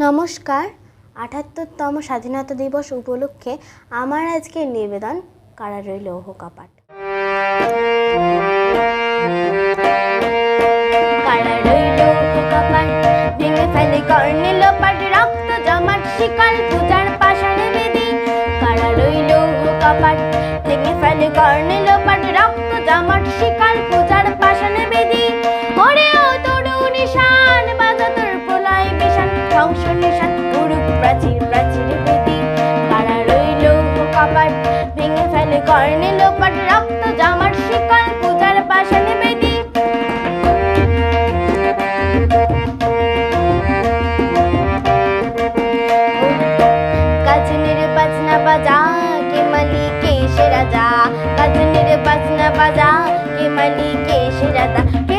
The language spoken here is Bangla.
নমস্কার। আটাত্তরতম স্বাধীনতা দিবস উপলক্ষে আমার আজকের নিবেদন কারারই লৌহ কপাট? ভেঙে ফেলে কর্ণিল পাট রক্ত জমাট শিকল পূজার পাষাণে বেদি। ওরে কর্ণিল পাট রক্ত জামার শিকল পূজার পাশানে বেদি কাজনের বাজনা বাজা, কে মালিকে সে রাজা? কাজনের বাজনা কে কে